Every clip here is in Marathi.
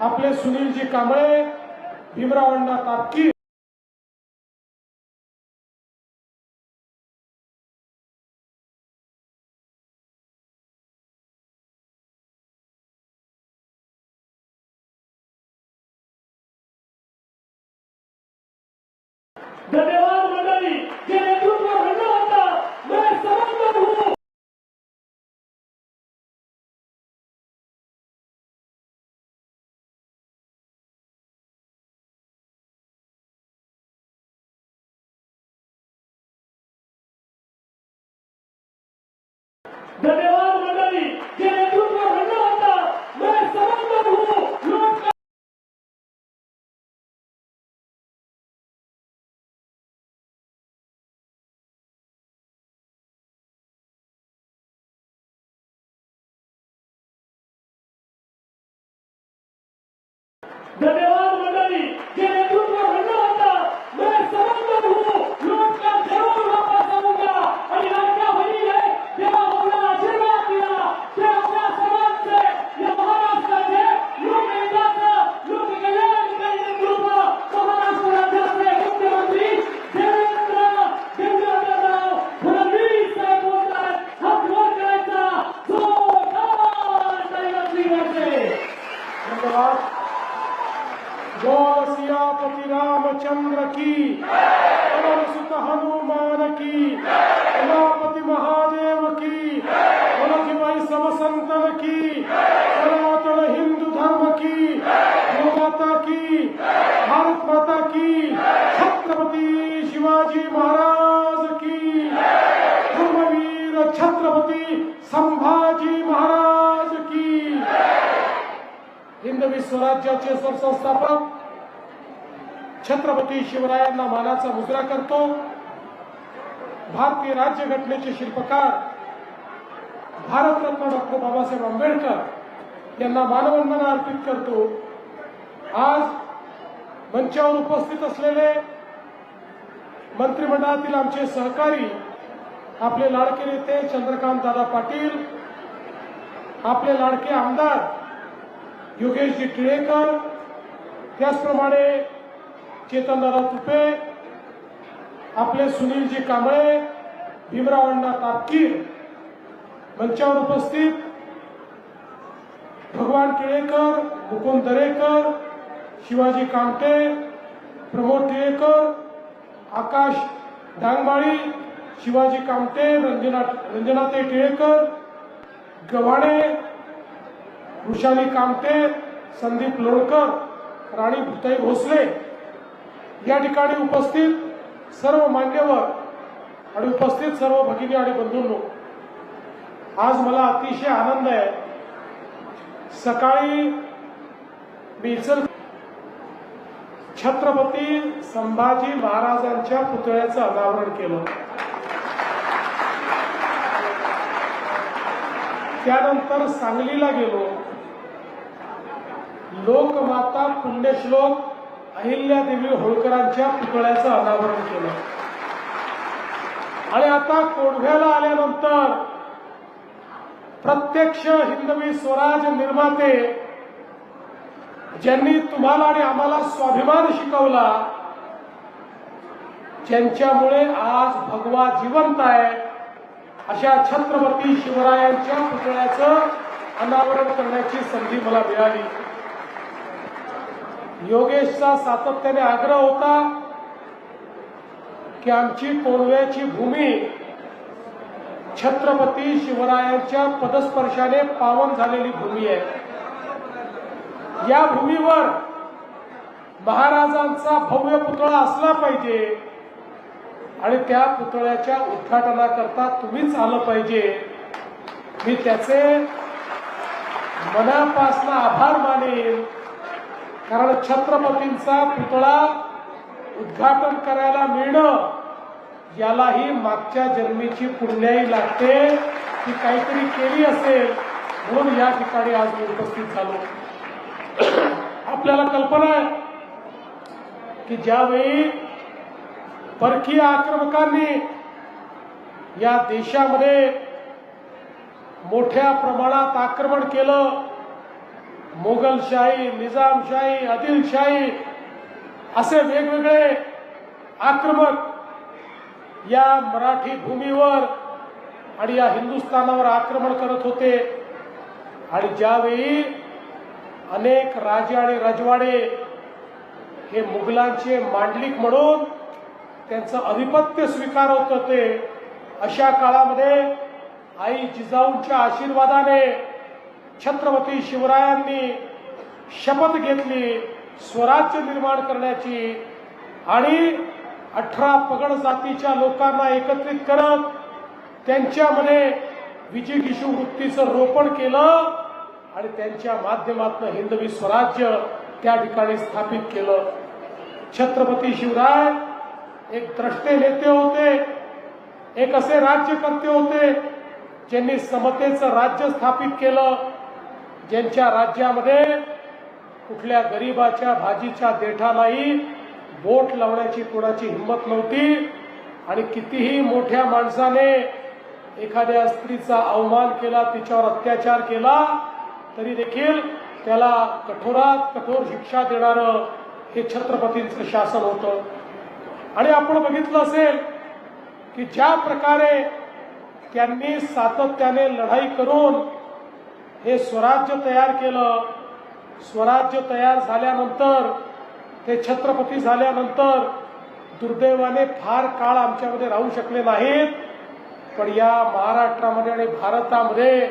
आपले सुनीलजी कांबळे भीमराव अण्णा तापकी धन्यवाद. धन्यवाद। मंडळी जे नेतृत्व घडलं होतं मैं समजदार हूं लोक धन्यवाद मंडळी जे नेतृत्व घडलं होतं मैं समजदार हूं लोट का जरूर वापस आऊंगा आणि लाडक्या बहिणीने जेव्हा मला आशीर्वाद दिला ते आपल्या सर्वांचे या महाराष्ट्राचे लोकहिताचं लोककल्याणकारी नेतृत्व महाराष्ट्र राज्याचे मुख्यमंत्री देवेंद्र देवेंद्रराव फडणवीस साहेब बोलतात हात वर करायचा जोरदार टाळ्या वाजवायचे. धन्यवाद बोल सियापति रामचंद्र की पवन सुत हनुमान की उमापति महादेव की बोलजीबाई सब संतन की सनातन हिंदू धर्म की गौ माता की भारत माता की छत्रपति शिवाजी महाराज की धर्मवीर छत्रपति संभाजी महाराज की हिंदवी स्वराज्याचे सरसंस्थापक छत्रपती शिवरायांना मानाचा मुजरा करतो. भारतीय राज्यघटनेचे शिल्पकार भारतरत्न डॉक्टर बाबासाहेब आंबेडकर यांना मानवंदना अर्पित करतो. आज मंचावर उपस्थित असलेले मंत्रिमंडळातील आमचे सहकारी आपले लाडके नेते चंद्रकांत दादा पाटील आपले लाडके आमदार योगेशजी टिळेकर त्याचप्रमाणे चेतनदादा तुपे आपले सुनीलजी कांबळे भीमराव अण्णा तापकीर मंचावर उपस्थित भगवान टिळेकर मुकुंद दरेकर शिवाजी कामटे प्रमोद टिळेकर आकाश डांगमाळी शिवाजी कामटे रंजना रंजनाताई टिळेकर गव्हाणे वृषाली कामटे संदीप लोणकर राणी भुताई भोसले या ठिकाणी उपस्थित सर्व मान्यवर आणि उपस्थित सर्व भगिनी आणि बंधूंनो आज मला अतिशय आनंद आहे. सकाळी मी इचल छत्रपती संभाजी महाराजांच्या पुतळ्याचं अनावरण केलं. त्यानंतर सांगलीला गेलो. लोकमाता पुण्यश्लोक अहिल्यादेवी होळकरांच्या पुतळ्याचं अनावरण केलं. आणि आता कोंढव्याला आल्यानंतर प्रत्यक्ष हिंदवी स्वराज निर्माते ज्यांनी तुम्हाला आणि आम्हाला स्वाभिमान शिकवला ज्यांच्यामुळे आज भगवा जिवंत आहे अशा छत्रपती शिवरायांच्या पुतळ्याचं अनावरण करण्याची संधी मला मिळाली. योगेशचा सातत्याने आग्रह होता की आमची कोणव्याची भूमी छत्रपती शिवरायांच्या पदस्पर्शाने पावन झालेली भूमी आहे. या भूमीवर महाराजांचा भव्य पुतळा असला पाहिजे. आणि त्या पुतळ्याच्या उद्घाटनाकरता तुम्हीच आलं पाहिजे. मी त्याचे मनापासून आभार मानेन. कारण छत्रपतींचा पुतळा उद्घाटन करायला मिळणं यालाही मागच्या जन्मीची पुण्याई लागते. ती काहीतरी केली असेल म्हणून या ठिकाणी आज मी उपस्थित झालो. आपल्याला कल्पना आहे की ज्यावेळी परकीय आक्रमकांनी या देशामध्ये मोठ्या प्रमाणात आक्रमण केलं. मोगलशाही निजामशाही आदिलशाही असे वेगवेगळे आक्रमक या मराठी भूमीवर आणि या हिंदुस्थानावर आक्रमण करत होते. आणि ज्यावेळी अनेक राजे आणि रजवाडे हे मुघलांचे मांडलिक म्हणून त्यांचं अधिपत्य स्वीकारवत होते अशा काळामध्ये आई जिजाऊंच्या आशीर्वादाने छत्रपती शिवरायांनी शपथ घेतली स्वराज्य निर्माण करण्याची आणि अठरा पगड जातीच्या लोकांना एकत्रित करत त्यांच्यामध्ये विजिगिषू वृत्तीचं रोपण केलं आणि त्यांच्या माध्यमातून हिंदवी स्वराज्य त्या ठिकाणी स्थापित केलं. छत्रपती शिवराय एक द्रष्टे नेते होते एक असे राज्यकर्ते होते ज्यांनी समतेचं राज्य स्थापित केलं ज्यांच्या राज्यामध्ये कुठल्या गरीबाच्या भाजीच्या देठालाही बोट लावण्याची कोणाची हिंमत नव्हती आणि कितीही मोठ्या माणसाने एखाद्या स्त्रीचा अवमान केला तिच्यावर अत्याचार केला तरी देखील त्याला कठोरात कठोर शिक्षा देणारं हे छत्रपतींचं शासन होतं. आणि आपण बघितलं असेल की ज्या प्रकारे त्यांनी सातत्याने लढाई करून हे स्वराज्य तयार केलं स्वराज्य तयार झाल्यानंतर ते छत्रपती झाल्यानंतर दुर्दैवाने फार काळ आमच्यामध्ये राहू शकले नाहीत. पण या महाराष्ट्रामध्ये आणि भारतामध्ये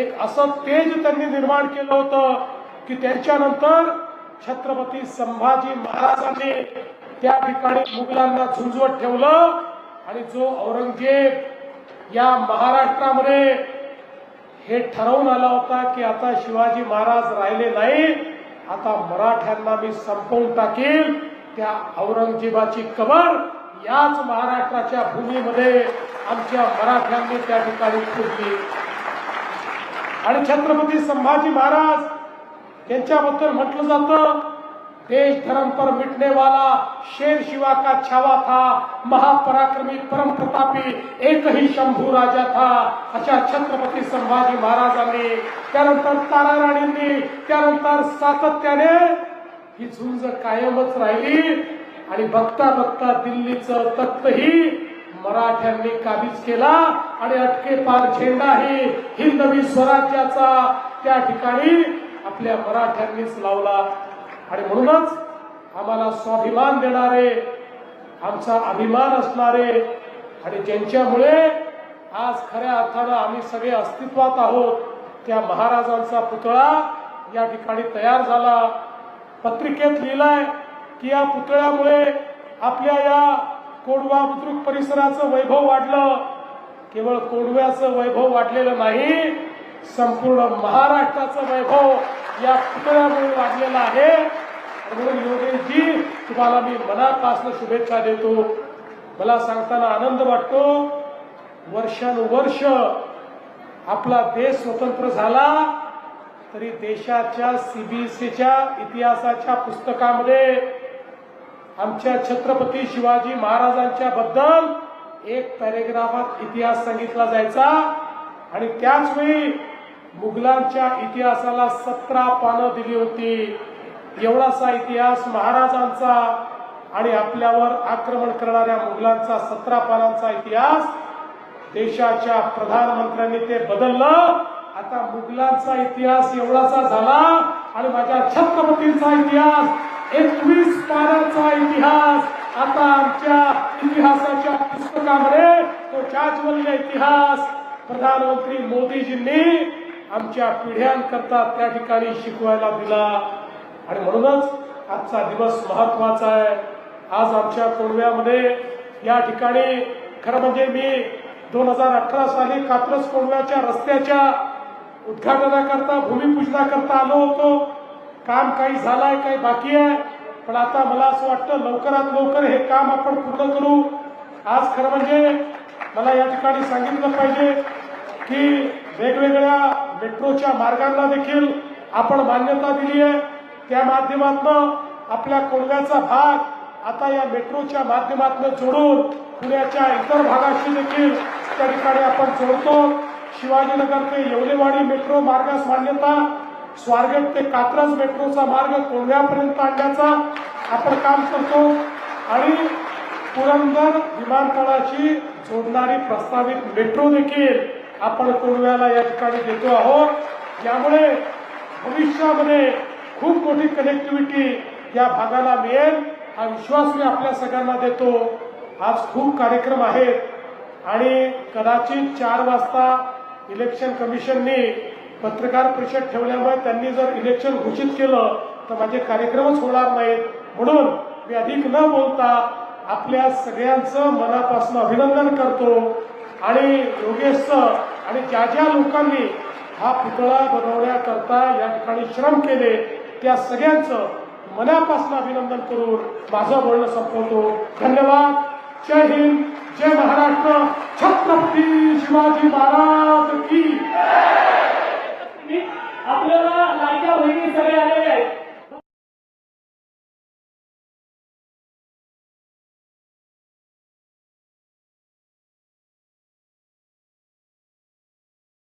एक असं तेज त्यांनी निर्माण केलं होतं की त्यांच्यानंतर छत्रपती संभाजी महाराजांनी त्या ठिकाणी मुघलांना झुंजवत ठेवलं आणि जो औरंगजेब या महाराष्ट्रामध्ये हे ठरवून आला होता की आता शिवाजी महाराज राहिले नाही आता मराठ्यांना मी संपवून टाकेल त्या औरंगजेबाची कबर याच महाराष्ट्राच्या भूमीमध्ये आमच्या मराठ्यांनी त्या ठिकाणी पुरली आणि छत्रपती संभाजी महाराज यांच्याबद्दल म्हटलं जातं देश धर्म पर मिटने वाला शेर शिवा का छावा था महापराक्रमी परम प्रतापी एक ही शंभू राजा था। अशा छत्रपती संभाजी महाराजांनी त्यानंतर ताराराणींनी त्यानंतर सातत्याने ही झुंज कायमच राहिली आणि बघता बघता दिल्लीचं तत्वही मराठ्यांनी काबीज केला आणि अटके पार झेंडाही हिंदवी स्वराज्याचा त्या ठिकाणी आपल्या मराठ्यांनीच लावला. आणि म्हणूनच आम्हाला स्वाभिमान देणारे आमचा अभिमान असणारे आणि ज्यांच्यामुळे आज खऱ्या अर्थानं आम्ही सगळे अस्तित्वात आहोत त्या महाराजांचा पुतळा या ठिकाणी तयार झाला. पत्रिकेत लिहिलाय की या पुतळ्यामुळे आपल्या या कोडवा बुद्रुक परिसराचं वैभव वाढलं. केवळ कोडव्याचं वैभव वाढलेलं नाही संपूर्ण महाराष्ट्राचं वैभव या पुतळ्यामुळे वाढलेलं आहे. म्हणून योगेशजी तुम्हाला मी मनापासून शुभेच्छा देतो. मला सांगताना आनंद वाटतो. वर्षानुवर्ष आपला देश स्वतंत्र झाला तरी देशाच्या सीबीएसईच्या इतिहासाच्या पुस्तकामध्ये आमच्या छत्रपती शिवाजी महाराजांच्या बद्दल एक पॅरेग्राफात इतिहास सांगितला जायचा. आणि त्याच वेळी मुघलांच्या इतिहासाला सतरा पानं दिली होती. एवढासा इतिहास महाराजांचा आणि आपल्यावर आक्रमण करणाऱ्या मुघलांचा सतरा पानांचा इतिहास देशाच्या प्रधानमंत्र्यांनी ते बदललं. आता मुघलांचा इतिहास एवढाचा झाला आणि माझ्या छत्रपतींचा इतिहास एकवीस पानांचा इतिहास आता आमच्या इतिहासाच्या पुस्तकामध्ये तो जाज्वल्य इतिहास प्रधानमंत्री मोदीजींनी आमच्या पिढ्यांकरता त्या ठिकाणी शिकवायला दिला. आणि म्हणूनच आजचा दिवस महत्त्वाचा आहे. आज आमच्या कोंडव्यामध्ये या ठिकाणी खरं म्हणजे मी दोन हजार अठरा साली कात्रज कोंडव्याच्या रस्त्याच्या उद्घाटनाकरता भूमिपूजनाकरता आलो होतो. काम काही झालंय काही बाकी आहे. पण आता मला असं वाटतं लवकरात लवकर हे काम आपण पूर्ण करू. आज खरं म्हणजे मला या ठिकाणी सांगितलं पाहिजे की वेगवेगळ्या मेट्रोच्या मार्गांना देखील आपण मान्यता दिली आहे. त्या माध्यमातून आपल्या कोंडव्याचा भाग आता या मेट्रोच्या माध्यमातून जोडून पुण्याच्या इतर भागाशी देखील त्या ठिकाणी आपण जोडतो. शिवाजीनगर ते येवलेवाडी मेट्रो मार्गास मान्यता स्वारगेट ते कात्रज मेट्रोचा मार्ग कोंढव्यापर्यंत आणण्याचा आपण काम करतो. आणि पुरंदर विमानतळाची जोडणारी प्रस्तावित मेट्रो देखील आपण कोंढव्याला या ठिकाणी देतो आहोत. यामुळे भविष्यामध्ये खूप मोठी कनेक्टिव्हिटी या भागाला मिळेल. हा विश्वास मी आपल्या सगळ्यांना देतो. आज खूप कार्यक्रम आहेत. आणि कदाचित चार वाजता इलेक्शन कमिशननी पत्रकार परिषद ठेवल्यामुळे त्यांनी जर इलेक्शन घोषित केलं तर माझे कार्यक्रमच होणार नाहीत. म्हणून मी अधिक न बोलता आपल्या सगळ्यांचं मनापासून अभिनंदन करतो. आणि योगेशचं आणि ज्या ज्या लोकांनी हा पुतळा बनवण्याकरता या ठिकाणी श्रम केले त्या सगळ्यांचं मनापासून अभिनंदन करून माझं बोलणं संपवतो. धन्यवाद. जय हिंद. जय महाराष्ट्र. छत्रपती शिवाजी महाराज की. आपल्याला लाडक्या